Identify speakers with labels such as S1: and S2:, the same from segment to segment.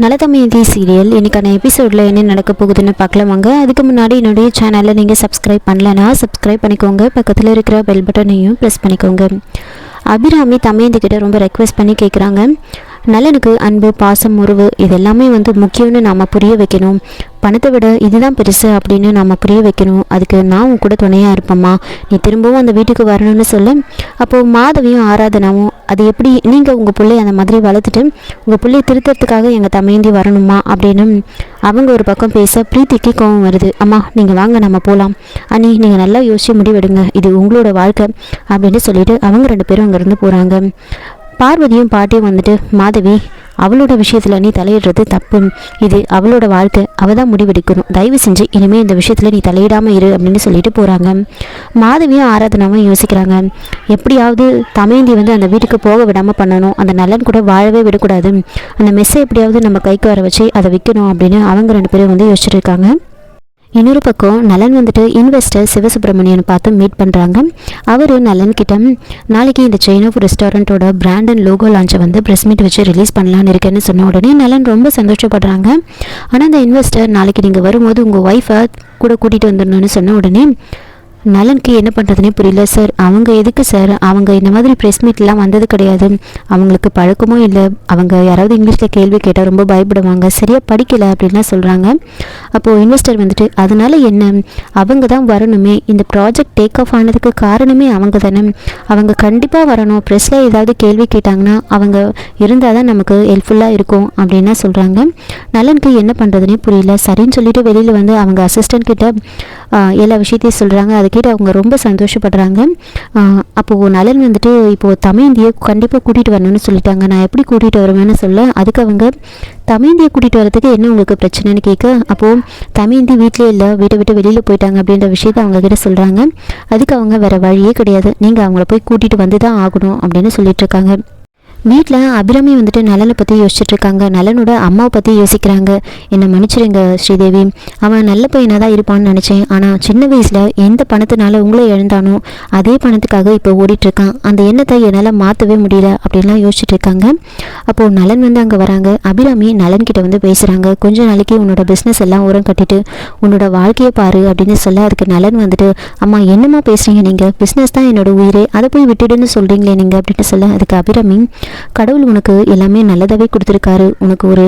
S1: Naladamayanthi serial. இன்றைக்கான எபிசோடில் என்ன நடக்க போகுதுன்னு பார்க்கலாம் வாங்க அதுக்கு முன்னாடி என்னுடைய சேனலை நீங்கள் சப்ஸ்கிரைப் பண்ணலன்னா சப்ஸ்கிரைப் பண்ணிக்கோங்க. பக்கத்தில் இருக்கிற பெல் பட்டனையும் ப்ரெஸ் பண்ணிக்கோங்க. அபிராமி தமயந்தி ரொம்ப ரெக்வெஸ்ட் பண்ணி கேட்குறாங்க நலனுக்கு அன்பு பாசம் உறவு இதெல்லாமே வந்து முக்கியம்னு நாம் புரிய வைக்கணும். பணத்தை விட இதுதான் பெருசு அப்படின்னு நாம் புரிய வைக்கணும். அதுக்கு நான் உன் கூட துணையாக இருப்பேம்மா. நீ திரும்பவும் அந்த வீட்டுக்கு வரணும்னு சொல்ல. அப்போது மாதவியும் ஆராதனாவும் அது எப்படி நீங்கள் உங்கள் பிள்ளைய அந்த மாதிரி வளர்த்துட்டு உங்கள் பிள்ளைய திருத்தறதுக்காக எங்கள் தமையந்தி வரணுமா அப்படின்னு அவங்க ஒரு பக்கம் பேச பிரீத்திக்கு கோவம் வருது. அம்மா நீங்கள் வாங்க நம்ம போகலாம் அண்ணி நீங்கள் நல்லா யோசிச்சு முடிவெடுங்க. இது உங்களோட வாழ்க்கை அப்படின்னு சொல்லிட்டு அவங்க ரெண்டு பேரும் அங்கேருந்து போகிறாங்க பார்வதியும் பாட்டியும் வந்துட்டு மாதவி அவளோட விஷயத்தில் நீ தலையிடுறது தப்பு. இது அவளோட வாழ்க்கை. அவள் தான் முடிவெடுக்கணும். தயவு செஞ்சு இனிமேல் இந்த விஷயத்தில் நீ தலையிடாமல் இரு அப்படின்னு சொல்லிட்டு போகிறாங்க மாதவியும் ஆராதனாவும் யோசிக்கிறாங்க. எப்படியாவது தமேந்தி வந்து அந்த வீட்டுக்கு போக விடாமல் பண்ணணும். அந்த நலன் கூட வாழவே விடக்கூடாது. அந்த மெஸ்ஸை எப்படியாவது நம்ம கைக்கு வர வச்சு அதை விற்கணும் அப்படின்னு அவங்க ரெண்டு பேரும் வந்து யோசிச்சுட்டு இருக்காங்க. இன்னொரு பக்கம் நலன் வந்துட்டு இன்வெஸ்டர் சிவசுப்ரமணியனை பார்த்து மீட் பண்ணுறாங்க அவர் நலன் கிட்ட நாளைக்கு இந்த செயின் ஆஃப் ரெஸ்டாரண்ட்டோட பிராண்ட் அண்ட் லோகோ லான்ச்சை வந்து ப்ரெஸ் மீட் வச்சு ரிலீஸ் பண்ணலான்னு இருக்கேன்னு சொன்ன உடனே நலன் ரொம்ப சந்தோஷப்படுறாங்க. ஆனால் அந்த இன்வெஸ்டர் நாளைக்கு நீங்கள் வரும்போது உங்கள் ஒய்ஃபை கூட கூட்டிகிட்டு வந்துடணும்னு சொன்ன உடனே நலனுக்கு என்ன பண்ணுறதுனே புரியல சார் அவங்க எதுக்கு சார் அவங்க இந்த மாதிரி ப்ரெஸ் மீட்லாம் வந்தது கிடையாது. அவங்களுக்கு பழக்கமும் இல்லை. அவங்க யாராவது இங்கிலீஷில் கேள்வி கேட்டால் ரொம்ப பயப்படுவாங்க. சரியாக படிக்கலை அப்படின்லாம் சொல்கிறாங்க அப்போது இன்வெஸ்டர் வந்துட்டு அதனால் என்ன? அவங்க தான் வரணுமே. இந்த ப்ராஜெக்ட் டேக் ஆஃப் ஆனதுக்கு காரணமே அவங்க தானே. அவங்க கண்டிப்பாக வரணும். ப்ரெஸ்ஸில் ஏதாவது கேள்வி கேட்டாங்கன்னா அவங்க இருந்தால் தான் நமக்கு ஹெல்ப்ஃபுல்லாக இருக்கும். அப்படின்னா சொல்கிறாங்க நலனுக்கு என்ன பண்ணுறதுனே புரியல. சரின்னு சொல்லிட்டு வெளியில் வந்து அவங்க அசிஸ்டன்ட் கிட்ட எல்லா விஷயத்தையும் சொல்கிறாங்க அது கேட்டு அவங்க ரொம்ப சந்தோஷப்படுறாங்க. அப்போது நலன் வந்துட்டு இப்போது தமேந்தியை கண்டிப்பாக கூட்டிகிட்டு வரணும்னு சொல்லிட்டாங்க. நான் எப்படி கூட்டிகிட்டு வருவேன்னு சொல்ல அதுக்கு அவங்க தமேந்தியை கூட்டிகிட்டு வரதுக்கு என்ன உங்களுக்கு பிரச்சனைன்னு கேட்க அப்போது தமேந்தி வீட்டிலே இல்லை வீட்டை விட்டு வெளியில் போயிட்டாங்க அப்படின்ற விஷயத்த அவங்கக்கிட்ட சொல்கிறாங்க அதுக்கு அவங்க வேறு வழியே கிடையாது. நீங்கள் அவங்கள போய் கூட்டிகிட்டு வந்து தான் ஆகணும் அப்படின்னு சொல்லிட்டு இருக்காங்க. வீட்டில் அபிராமி வந்துட்டு நலனை பற்றி யோசிச்சுட்டு இருக்காங்க நலனோட அம்மாவை பற்றி யோசிக்கிறாங்க. என்னை மன்னிச்சிடுங்க ஸ்ரீதேவி. அவன் நல்ல பையனாக தான் இருப்பான்னு நினச்சேன். ஆனால் சின்ன வயசில் எந்த பணத்தினால உங்களை இழந்தானோ அதே பணத்துக்காக இப்போ ஓடிட்டுருக்கான் அந்த எண்ணத்தை என்னால் மாற்றவே முடியல அப்படின்லாம் யோசிச்சுட்டு இருக்காங்க அப்போது நலன் வந்து அங்கே வராங்க. அபிராமி நலன்கிட்ட வந்து பேசுகிறாங்க கொஞ்ச நாளைக்கு உன்னோட பிஸ்னஸ் எல்லாம் உரம் கட்டிட்டு உன்னோட வாழ்க்கையை பாரு அப்படின்னு சொல்ல அதுக்கு நலன் வந்துட்டு அம்மா என்னம்மா பேசுகிறீங்க நீங்கள் பிஸ்னஸ் தான் என்னோட உயிரே. அதை போய் விட்டுடுன்னு சொல்கிறீங்களே நீங்கள் அப்படின்னு சொல்ல அதுக்கு அபிராமி கடவுள் உனக்கு எல்லாமே நல்லதாகவே கொடுத்துருக்காரு. உனக்கு ஒரு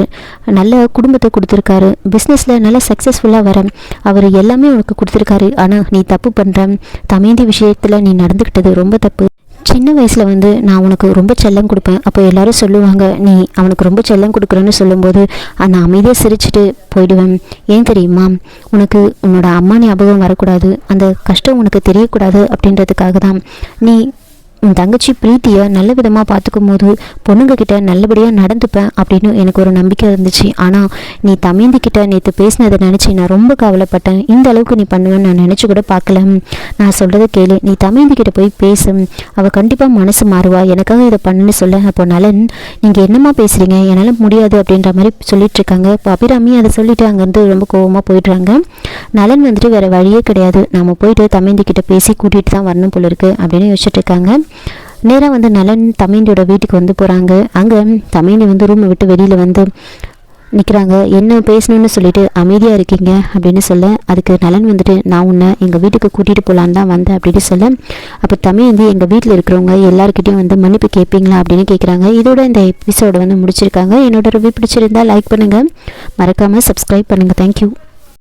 S1: நல்ல குடும்பத்தை கொடுத்துருக்காரு. பிஸ்னஸில் நல்ல சக்ஸஸ்ஃபுல்லாக வர அவர் எல்லாமே உனக்கு கொடுத்துருக்காரு. ஆனால் நீ தப்பு பண்ணுற தமேந்தி விஷயத்தில் நீ நடந்துக்கிட்டது ரொம்ப தப்பு. சின்ன வயசில் வந்து நான் உனக்கு ரொம்ப செல்லம் கொடுப்பேன். அப்போ எல்லாரும் சொல்லுவாங்க நீ அவனுக்கு ரொம்ப செல்லம் கொடுக்குறேன்னு சொல்லும்போது அந்த நான் அமைதியாக சிரிச்சுட்டு போயிடுவேன். ஏன் தெரியுமா? உனக்கு உன்னோட அம்மா ஞாபகம் வரக்கூடாது. அந்த கஷ்டம் உனக்கு தெரியக்கூடாது. அப்படின்றதுக்காக தான். நீ உன் தங்கச்சி பிரீத்தியை நல்ல விதமாக பார்த்துக்கும் போது பொண்ணுங்க கிட்ட நல்லபடியாக நடந்துப்பேன் அப்படின்னு எனக்கு ஒரு நம்பிக்கை இருந்துச்சு. ஆனால் நீ தமேந்தி கிட்ட நேற்று பேசினதை நினச்சி நான் ரொம்ப கவலைப்பட்டேன். இந்த அளவுக்கு நீ பண்ணுவேன்னு நான் நினச்சி கூட பார்க்கல. நான் சொல்கிறத கேளு. நீ தமேந்தி கிட்ட போய் பேசு. அவள் கண்டிப்பாக மனசு மாறுவா. எனக்காக இதை பண்ணுன்னு சொல்ல. அப்போ நலன் நீங்கள் என்னம்மா பேசுகிறீங்க என்னால் முடியாது அப்படின்ற மாதிரி சொல்லிட்டு இருக்காங்க. இப்போ அபிராமி அதை சொல்லிட்டு அங்கேருந்து ரொம்ப கோவமாக போயிடுறாங்க. நலன் வந்துட்டு வேறு வழியே கிடையாது. நம்ம போயிட்டு தமேந்தி கிட்ட பேசி கூட்டிகிட்டு தான் வரணும் போல இருக்கு அப்படின்னு யோசிச்சுட்டு இருக்காங்க. நேராக வந்து நலன் தமிழியோட வீட்டுக்கு வந்து போகிறாங்க அங்கே தமிழி வந்து ரூமை விட்டு வெளியில் வந்து நிற்கிறாங்க என்ன பேசணும்னு சொல்லிட்டு அமைதியாக இருக்கீங்க? அப்படின்னு சொல்ல அதுக்கு நலன் வந்துட்டு நான் உன்னை எங்கள் வீட்டுக்கு கூட்டிகிட்டு போகலான்னு தான் வந்தேன் அப்படின்னு சொல்ல அப்போ தமிழ் வந்து எங்கள் வீட்டில் இருக்கிறவங்க எல்லாருக்கிட்டையும் வந்து மன்னிப்பு கேட்பீங்களா அப்படின்னு கேட்குறாங்க இதோட இந்த எபிசோட வந்து முடிச்சிருக்காங்க. என்னோட ரிவ்யூ பிடிச்சிருந்தா லைக் பண்ணுங்கள் மறக்காமல் சப்ஸ்கிரைப் பண்ணுங்கள் தேங்க்யூ